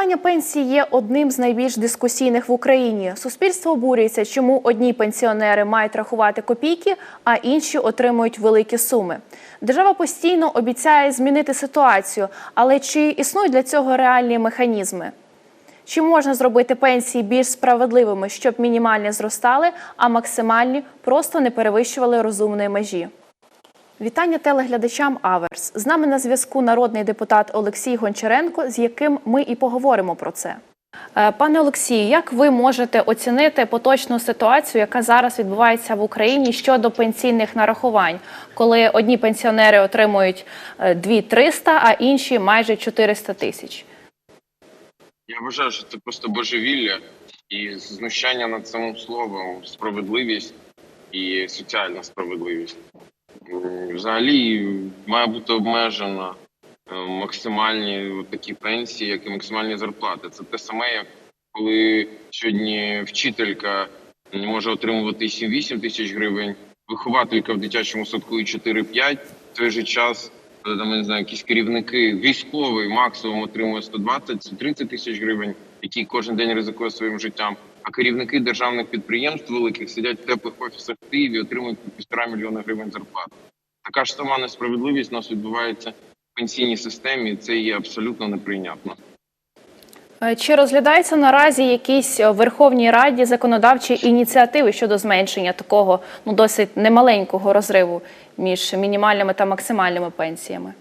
Питання пенсії є одним з найбільш дискусійних в Україні. Суспільство обурюється, чому одні пенсіонери мають рахувати копійки, а інші отримують великі суми. Держава постійно обіцяє змінити ситуацію, але чи існують для цього реальні механізми? Чи можна зробити пенсії більш справедливими, щоб мінімальні зростали, а максимальні просто не перевищували розумної межі? Вітання телеглядачам Аверс. З нами на зв'язку народний депутат Олексій Гончаренко, з яким ми і поговоримо про це. Е, Пане Олексію, як ви можете оцінити поточну ситуацію, яка зараз відбувається в Україні щодо пенсійних нарахувань, коли одні пенсіонери отримують 2300, а інші майже 400 тисяч? Я вважаю, що це просто божевілля і знущання над самим словом, справедливість і соціальна справедливість. М, Взагалі має бути обмежено е, максимальні такі пенсії, як і максимальні зарплати. Це те саме, як коли сьогодні вчителька може отримувати 7-8 тисяч гривень, вихователька в дитячому садку і 4-5, в той же час е, там, не знаю, якісь керівники, військовий максимум отримує 120-130 тисяч гривень, який кожен день ризикує своїм життям. А керівники державних підприємств великих сидять в теплих офісах в Києві, і отримують по півтора мільйона гривень зарплати. Така ж сама несправедливість у нас відбувається в пенсійній системі, і це є абсолютно неприйнятно. Е, Чи розглядаються наразі якісь е, в Верховній Раді законодавчі ініціативи щодо зменшення такого ну досить немаленького розриву між мінімальними та максимальними пенсіями?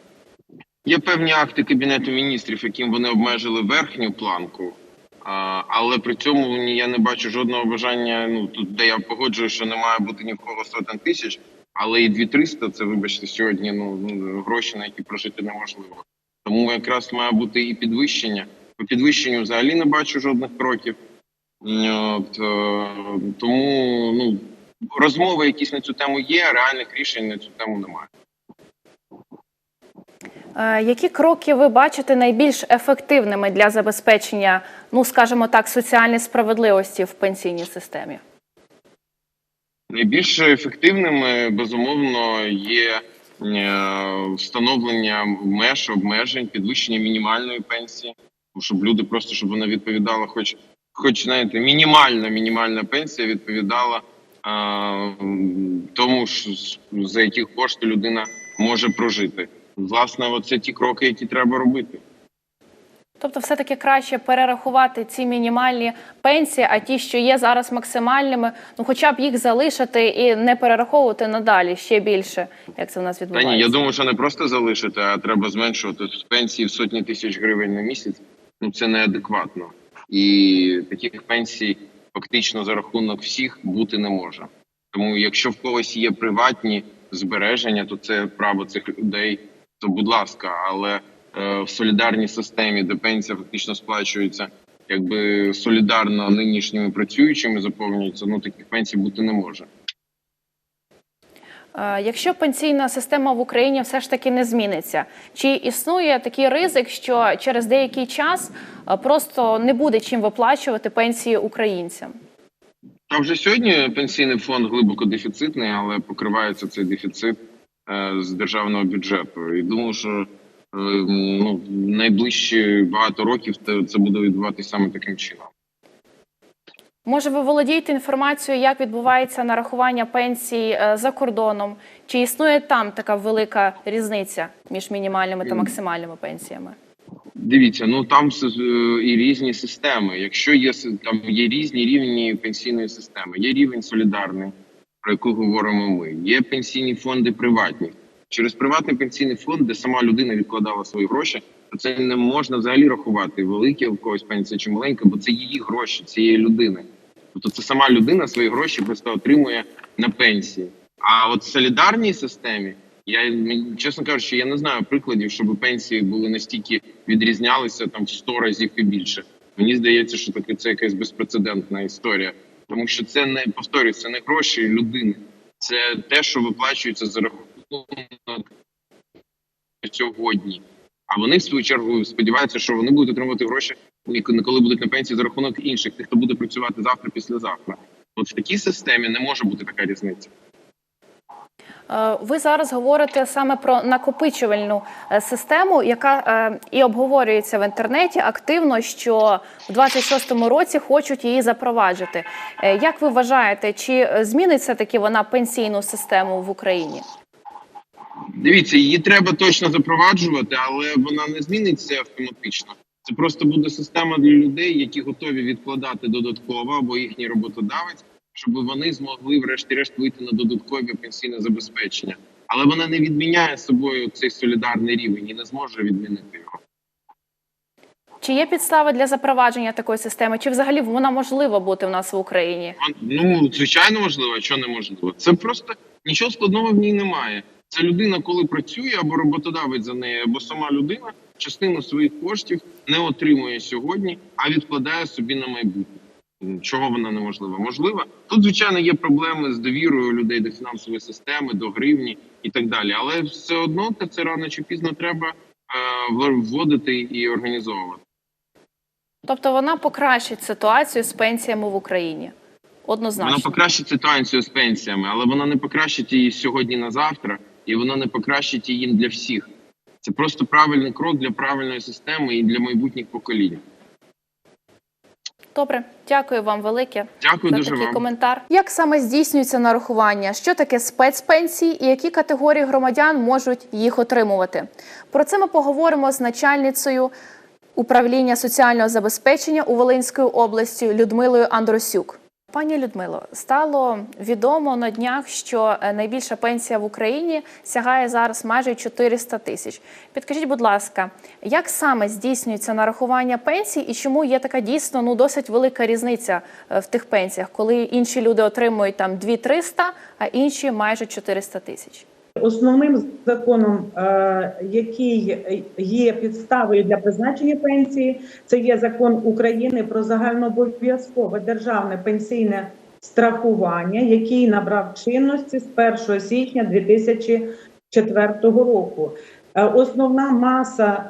Є певні акти кабінету міністрів, яким вони обмежили верхню планку, але при цьому я не бачу жодного бажання. Ну тут де я погоджую, що не має бути ні в кого сотень тисяч, але і 2300 – це вибачте сьогодні. Ну ну, гроші, на які прожити неможливо. Тому якраз має бути і підвищення. По підвищенню взагалі не бачу жодних кроків. От, е, тому ну розмови якісь на цю тему є, а реальних рішень на цю тему немає. Е, Які кроки ви бачите найбільш ефективними для забезпечення, ну скажімо так, соціальної справедливості в пенсійній системі? Найбільш ефективними безумовно є е, встановлення меж обмежень, підвищення мінімальної пенсії, щоб люди просто щоб вона відповідала, хоч, хоч знаєте, мінімальна мінімальна пенсія відповідала е, тому, що, за які кошти людина може прожити. Власне, оце ті кроки, які треба робити. Тобто, все-таки краще перерахувати ці мінімальні пенсії, а ті, що є зараз максимальними, ну хоча б їх залишити і не перераховувати надалі ще більше, як це в нас Та відбувається. ні, я думаю, що не просто залишити, а треба зменшувати пенсії в сотні тисяч гривень на місяць. Ну це неадекватно. І таких пенсій фактично за рахунок всіх бути не може. Тому, якщо в когось є приватні збереження, то це право цих людей. То будь ласка, але е, в солідарній системі, де пенсія фактично сплачується, якби солідарно нинішніми працюючими заповнюється, ну таких пенсій бути не може. Якщо пенсійна система в Україні все ж таки не зміниться, чи існує такий ризик, що через деякий час просто не буде чим виплачувати пенсії українцям? А вже сьогодні пенсійний фонд глибоко дефіцитний, але покривається цей дефіцит з державного бюджету. І думаю, що е, ну, найближчі багато років це, буде відбуватися саме таким чином. Може, ви володієте інформацією, як відбувається нарахування пенсій е, за кордоном? Чи існує там така велика різниця між мінімальними та максимальними пенсіями? Дивіться, ну там е, і різні системи. Якщо є там є різні рівні пенсійної системи, є рівень солідарний, про яку говоримо ми. Є пенсійні фонди приватні. Через приватний пенсійний фонд, де сама людина відкладала свої гроші, то це не можна взагалі рахувати велике у когось пенсія чи маленька, бо це її гроші, цієї людини. Тобто це сама людина свої гроші просто отримує на пенсії. А от в солідарній системі я чесно кажучи, я не знаю прикладів, щоб пенсії були настільки відрізнялися там в 100 разів і більше. Мені здається, що таке це якась безпрецедентна історія, тому що це не повторюю, це не гроші людини, це те, що виплачується за рахунок сьогодні. А вони в свою чергу сподіваються, що вони будуть отримувати гроші, коли будуть на пенсії за рахунок інших, тих, хто буде працювати завтра, післязавтра. От в такій системі не може бути така різниця. Е, Ви зараз говорите саме про накопичувальну е, систему, яка е, і обговорюється в інтернеті активно, що в 26-му році хочуть її запроваджити. Як ви вважаєте, чи зміниться таки вона пенсійну систему в Україні? Дивіться, її треба точно запроваджувати, але вона не зміниться автоматично. Це просто буде система для людей, які готові відкладати додатково або їхній роботодавець, щоб вони змогли, врешті-решт, вийти на додаткове пенсійне забезпечення. Але вона не відміняє собою цей солідарний рівень і не зможе відмінити його. Чи є підстави для запровадження такої системи? Чи взагалі вона можлива бути в нас в Україні? Ну, звичайно, можливо, а що неможливо. Це просто нічого складного в ній немає. Це людина, коли працює, або роботодавець за неї, або сама людина частину своїх коштів не отримує сьогодні, а відкладає собі на майбутнє. Чого вона неможлива? Можлива. Тут, звичайно, є проблеми з довірою людей до фінансової системи, до гривні і так далі. Але все одно це рано чи пізно треба е, вводити і організовувати. Тобто вона покращить ситуацію з пенсіями в Україні? Однозначно. Вона покращить ситуацію з пенсіями, але вона не покращить її сьогодні на завтра, і вона не покращить її для всіх. Це просто правильний крок для правильної системи і для майбутніх поколінь. Добре, дякую вам велике. Дякую за дуже такий вам. коментар. Як саме здійснюється нарахування? Що таке спецпенсії і які категорії громадян можуть їх отримувати? Про це ми поговоримо з начальницею управління соціального забезпечення у Волинської області Людмилою Андросюк. Пані Людмило, стало відомо на днях, що е, найбільша пенсія в Україні сягає зараз майже 400 тисяч. Підкажіть, будь ласка, як саме здійснюється нарахування пенсій і чому є така дійсно ну досить велика різниця е, в тих пенсіях, коли інші люди отримують там 2-300, а інші майже 400 тисяч? Основним законом, е, який є підставою для призначення пенсії, це є закон України про загальнообов'язкове державне пенсійне страхування, який набрав чинності з 1 січня 2004 року. Е, Основна маса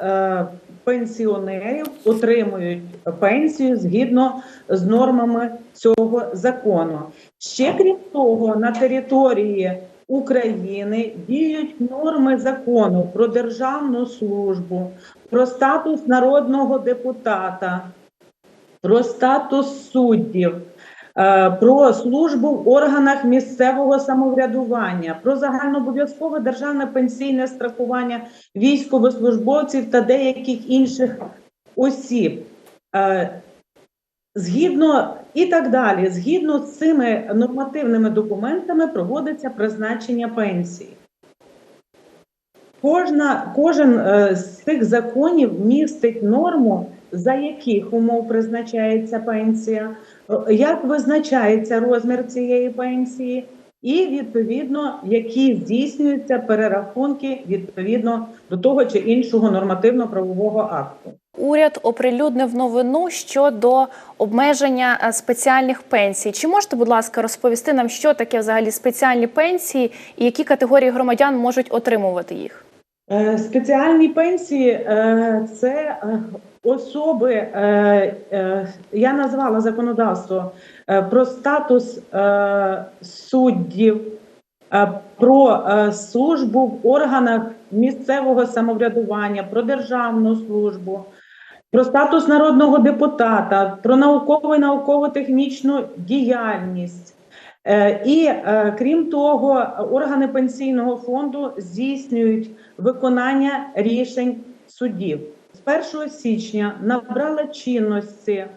е, пенсіонерів отримують пенсію згідно з нормами цього закону. Ще крім того, на території України діють норми закону про державну службу, про статус народного депутата, про статус суддів, е, про службу в органах місцевого самоврядування, про загальнообов'язкове державне пенсійне страхування військовослужбовців та деяких інших осіб. Е, Згідно і так далі, згідно з цими нормативними документами проводиться призначення пенсії. Кожна, кожен е, з цих законів містить норму, за яких умов призначається пенсія, е, як визначається розмір цієї пенсії, і відповідно, які здійснюються перерахунки відповідно до того чи іншого нормативно-правового акту. Уряд оприлюднив новину щодо обмеження е, спеціальних пенсій. Чи можете, будь ласка, розповісти нам, що таке взагалі спеціальні пенсії і які категорії громадян можуть отримувати їх? Е, Спеціальні пенсії е, це особи, я назвала законодавство про статус суддів, про службу в органах місцевого самоврядування, про державну службу, про статус народного депутата, про наукову і науково-технічну діяльність. Е, І е, крім того, органи пенсійного фонду здійснюють виконання рішень судів. З 1 січня набрала чинності е,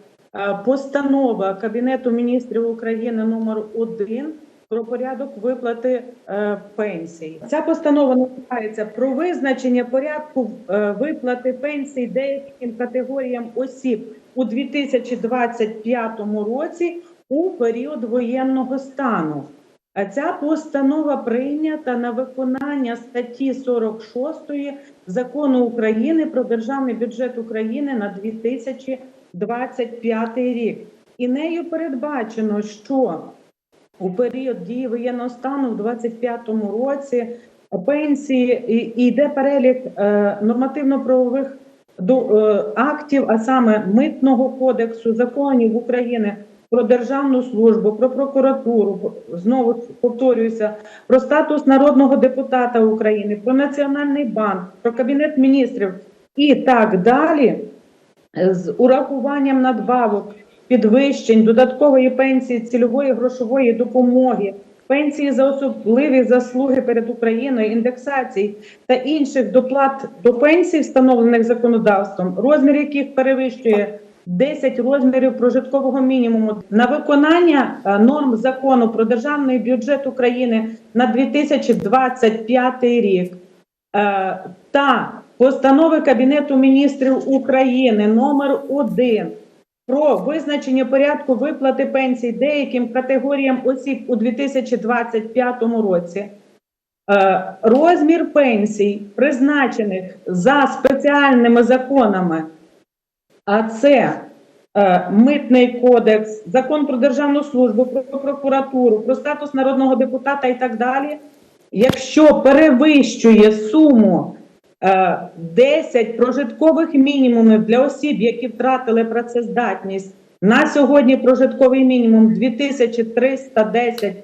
постанова Кабінету міністрів України номер 1 про порядок виплати е, пенсій. Ця постанова називається про визначення порядку е, виплати пенсій деяким категоріям осіб у 2025 році у період воєнного стану. А Ця постанова прийнята на виконання статті 46 закону України про державний бюджет України на 2025 рік. І нею передбачено, що у період дії воєнного стану в 2025 році пенсії і- йде перелік е, нормативно-правових е, актів, а саме митного кодексу, законів України про державну службу, про прокуратуру, знову повторююся, про статус народного депутата України, про Національний банк, про Кабінет міністрів і так далі, з урахуванням надбавок, підвищень, додаткової пенсії, цільової грошової допомоги, пенсії за особливі заслуги перед Україною, індексацій та інших доплат до пенсій, встановлених законодавством, розмір яких перевищує 10 розмірів прожиткового мінімуму. На виконання е, норм закону про державний бюджет України на 2025 рік. Е, та постанови Кабінету міністрів України номер 1 про визначення порядку виплати пенсій деяким категоріям осіб у 2025 році. Е, Розмір пенсій, призначених за спеціальними законами, а це е, Митний кодекс, закон про державну службу, про прокуратуру, про статус народного депутата і так далі, якщо перевищує суму 10 прожиткових мінімумів для осіб, які втратили працездатність, на сьогодні прожитковий мінімум 2310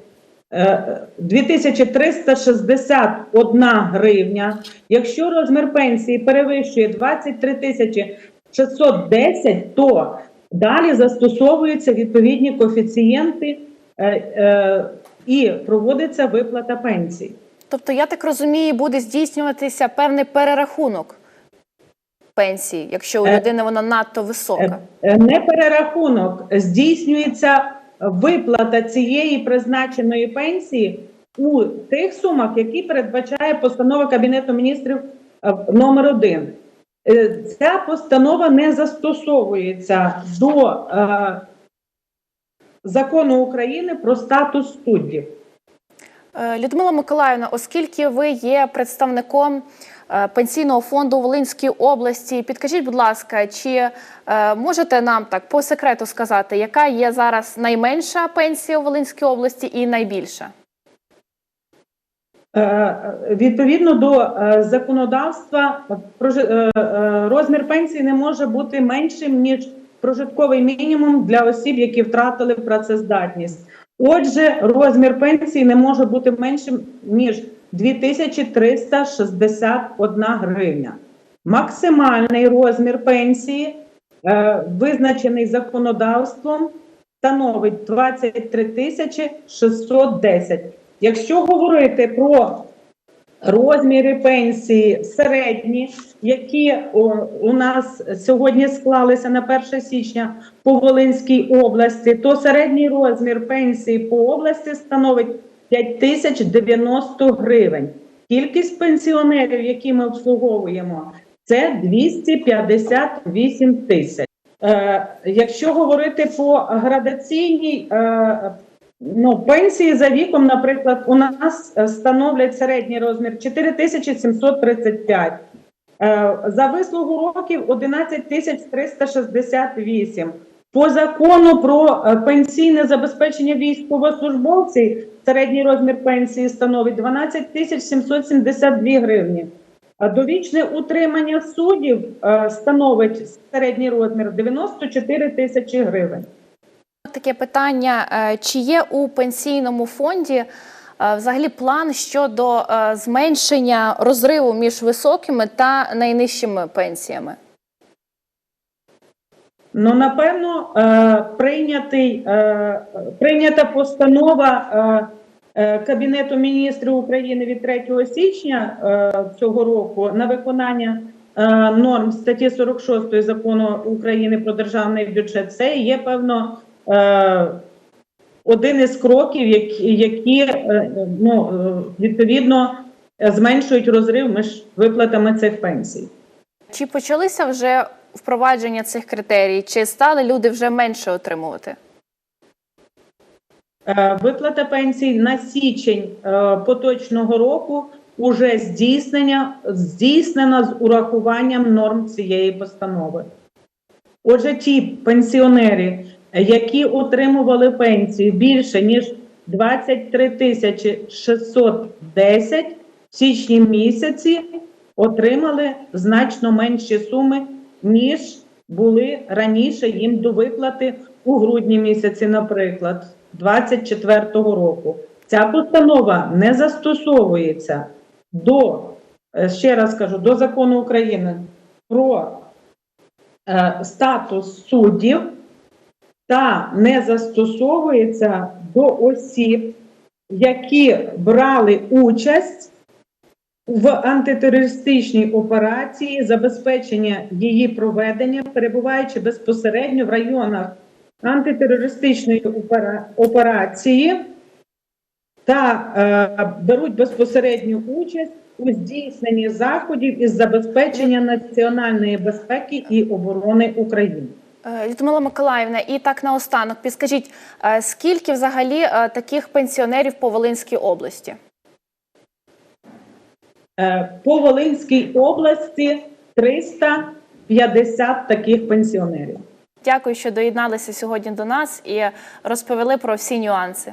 е, 2361 гривня. Якщо розмір пенсії перевищує 23 тисячі 610, то далі застосовуються відповідні коефіцієнти е, е, і проводиться виплата пенсій. Тобто, я так розумію, буде здійснюватися певний перерахунок пенсії, якщо у Е, людини вона надто висока. Е, Не перерахунок, здійснюється виплата цієї призначеної пенсії у тих сумах, які передбачає постанова Кабінету міністрів е, номер 1. Ця постанова не застосовується до е, закону України про статус суддів. Е, Людмила Миколаївна, оскільки ви є представником е, пенсійного фонду у Волинській області, підкажіть, будь ласка, чи е, можете нам так по секрету сказати, яка є зараз найменша пенсія у Волинській області і найбільша? Відповідно до законодавства, розмір пенсії не може бути меншим ніж прожитковий мінімум для осіб, які втратили працездатність. Отже, розмір пенсії не може бути меншим ніж 2361 гривня. Максимальний розмір пенсії, е, визначений законодавством, становить 23 тисячі 610. Якщо говорити про розміри пенсії середні, які у нас сьогодні склалися на 1 січня по Волинській області, то середній розмір пенсії по області становить 5090 гривень. Кількість пенсіонерів, які ми обслуговуємо, це 258 тисяч. Е, якщо говорити по градаційній е, ну, пенсії за віком, наприклад, у нас е, становлять середній розмір 4735. Е, За вислугу років 11368. По закону про е, пенсійне забезпечення військовослужбовців середній розмір пенсії становить 12 772 гривні. Довічне утримання суддів становить середній розмір 94 тисячі гривень. Таке питання: е, чи є у пенсійному фонді е, взагалі план щодо е, зменшення розриву між високими та найнижчими пенсіями? Ну, напевно, прийнятий, прийнята постанова Кабінету міністрів України від 3 січня цього року на виконання норм статті 46 закону України про державний бюджет. Це є певно один із кроків, які, е, ну, е, відповідно е, зменшують розрив між виплатами цих пенсій. Чи почалися вже впровадження цих критерій, чи стали люди вже менше отримувати? Е, Виплата пенсій на січень е, поточного року уже здійснення здійснена з урахуванням норм цієї постанови. Отже, ті пенсіонери, які отримували пенсію більше ніж 23 тисячі 610 в січні місяці, отримали значно менші суми ніж були раніше їм до виплати у грудні місяці, наприклад, 24-го року. Ця постанова не застосовується до, е, ще раз кажу, до закону України про е, статус суддів та не застосовується до осіб, які брали участь в антитерористичній операції, забезпечення її проведення, перебуваючи безпосередньо в районах антитерористичної операції та е, беруть безпосередню участь у здійсненні заходів із забезпечення національної безпеки і оборони України. Е, Людмила Миколаївна, і так наостанок, підскажіть, е, скільки взагалі е, таких пенсіонерів по Волинській області? По Волинській області 350 таких пенсіонерів. Дякую, що доєдналися сьогодні до нас і розповіли про всі нюанси.